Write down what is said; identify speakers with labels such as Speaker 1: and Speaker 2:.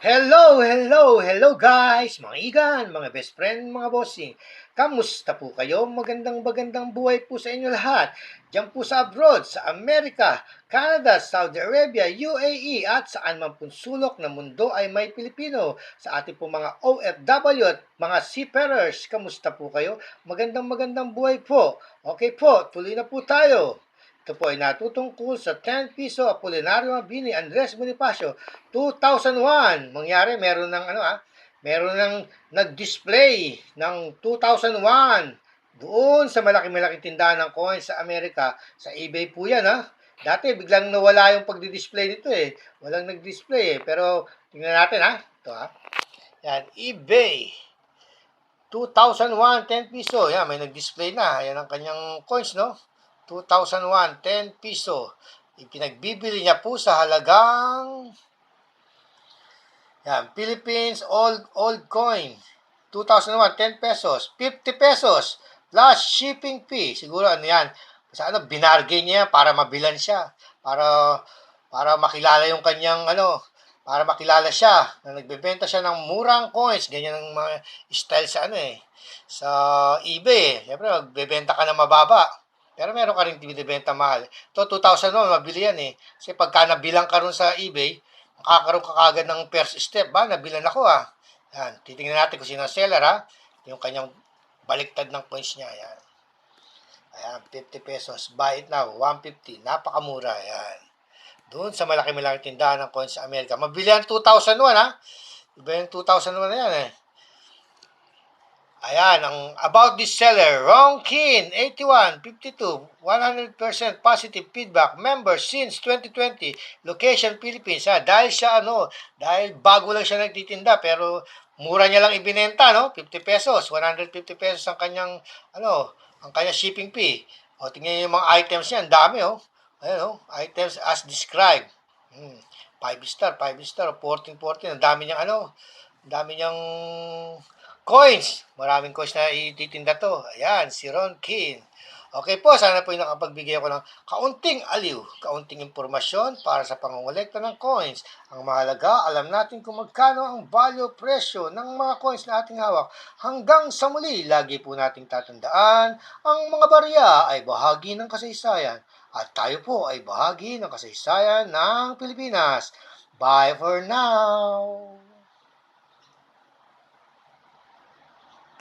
Speaker 1: Hello, hello, hello guys! Mga igan, mga best friend, mga bossing. Kamusta po kayo? Magandang magandang buhay po sa inyo lahat. Diyan po sa abroad, sa Amerika, Canada, Saudi Arabia, UAE at saan man pong sulok ng mundo ay may Pilipino. Sa ating po mga OFW at mga seafarers, kamusta po kayo? Magandang magandang buhay po. Okay po, tuloy na po tayo. Ito po ay natutungkol sa 10 piso Apolinario Mabini Andres Bonifacio 2001. Mangyari, meron ng ano ah, meron ng nag-display ng 2001 doon sa malaki-malaki tindahan ng coins sa Amerika. Sa eBay po yan ha. Dati biglang nawala yung pagdi-display nito eh. Walang nag-display eh. Pero tingnan natin ha. Ito ha. Yan, eBay. 2001, 10 piso. Yan, may nag-display na. Yan ang kanyang coins, no? 2001, 10 piso. Ipinagbibili niya po sa halagang yan, Philippines Old Old Coin. 2001, 10 pesos. 50 pesos plus shipping fee. Siguro ano yan. Sa ano, binargain niya para mabilan siya. Para para makilala yung kanyang ano, para makilala siya na nagbebenta siya ng murang coins. Ganyan ang mga style sa ano eh. Sa eBay. Siyempre, magbebenta ka na mababa. Pero meron ka rin binibenta mahal. Ito, 2,000 naman, mabili yan eh. Kasi pagka nabilang ka rin sa eBay, makakaroon ka kagad ng first step. Ba, nabilan ako ah. Yan, titingnan natin kung sino ang seller ha. Yung kanyang baliktad ng points niya. Yan. Ayan, 50 pesos. Buy it now, 150. Napakamura. Yan. Doon sa malaki-malaki tindahan ng coins sa Amerika. Mabili yan 2001 ha. Iba yung 2001 na yan eh. Ayan, ang about this seller, Ronkin, 81, 52, 100% positive feedback, member since 2020, location Philippines. Ha? Dahil siya, ano, dahil bago lang siya nagtitinda, pero mura niya lang ibinenta, no? 50 pesos, 150 pesos ang kanyang, ano, ang kanyang shipping fee. O, tingnan niyo yung mga items niya, ang dami, oh. Ayan, oh, items as described. Hmm. 5 star, 5 star, 14, 14, ang dami niyang, ano, ang dami niyang coins. Maraming coins na ititinda to. Ayan, si Ron Kin. Okay po, sana po yung nakapagbigay ako ng kaunting aliw, kaunting impormasyon para sa pangungulekta ng coins. Ang mahalaga, alam natin kung magkano ang value presyo ng mga coins na ating hawak. Hanggang sa muli, lagi po nating tatandaan, ang mga barya ay bahagi ng kasaysayan. At tayo po ay bahagi ng kasaysayan ng Pilipinas. Bye for now!